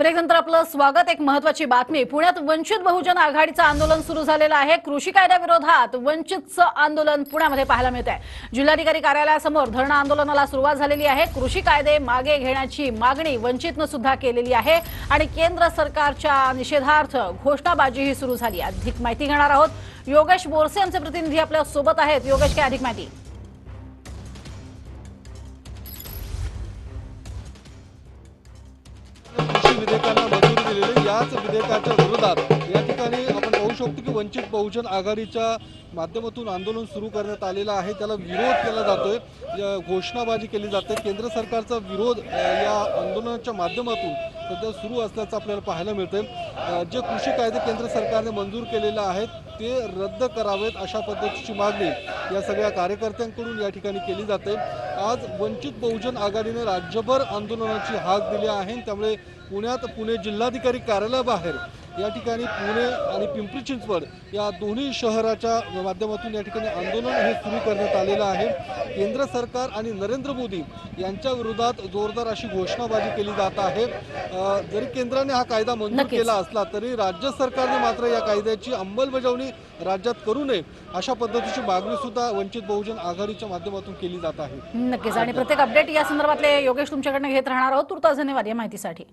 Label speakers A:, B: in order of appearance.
A: Break नंतर आपलं स्वागत एक महत्वाची बातमी. पुण्यात वंचित बहुजन आघाडीचं आंदोलन सुरू झालेलं आहे. कृषी कायद्याविरोधात वंचितचं आंदोलन पुण्यामध्ये पाहायला मिळत आहे जिल्हाधिकारी कार्यालयासमोर धरणं आंदोलनाला सुरुवात झालेली आहे. कृषी कायदे मागे घेण्याची मागणी वंचितनं सुद्धा केलेली आहे. आणि केंद्र सरकारच्या निषेधार्थ घोषणाबाजीही सुरू झाली अधिक माहिती घेणार आहोत. योगेश बोरसे आमचे प्रतिनिधी आपल्यासोबत आहेत. योगेश काय अधिक माहिती?
B: विधेयकांना मंजुरी दिलेली याच विधेयकाच्या विरोधात या ठिकाणी आपण पाहू शकतो की वंचित बहुजन आघाडीच्या माध्यमातून आंदोलन सुरू करण्यात आलेलं आहे. त्याला विरोध केला जातोय. या घोषणाबाजी केली जाते. केंद्र सरकारचा विरोध या आंदोलनाच्या माध्यमातून सध्या सुरू असल्याचं आपल्याला पाहायला मिळतंय. जे कृषी कायदे केंद्र सरकारने मंजूर केलेले आहेत ते रद्द करावेत अशा पद्धतीची मागणी या सगळ्या कार्यकर्त्यांकडून या ठिकाणी केली जाते. आज वंचित बहुजन आघाडीने राज्यभर आंदोलनाची हाक दिली आहे त्यामुळे पुण्यात पुणे जिल्हाधिकारी कार्यालयाबाहेर या ठिकाणी पुणे आणि पिंपरी चिंचवड या दोन्ही शहराच्या माध्यमातून या ठिकाणी आंदोलन हे सुरू करण्यात आलेलं आहे. केंद्र सरकार आणि नरेंद्र मोदी यांच्या विरोधात जोरदार अशी घोषणाबाजी केली जात आहे. जरी केंद्राने हा कायदा मंजूर. केला असला तरी राज्य सरकारने मात्र या कायद्याची अंमलबजावणी राज्यात करू नये अशा पद्धतीची मागणी सुद्धा वंचित बहुजन आघाडीच्या माध्यमातून केली जात आहे.
A: नक्कीच. आणि प्रत्येक अपडेट या संदर्भातले योगेश तुमच्याकडनं घेत राहणार आहोत. तुर्तास धन्यवाद या माहितीसाठी.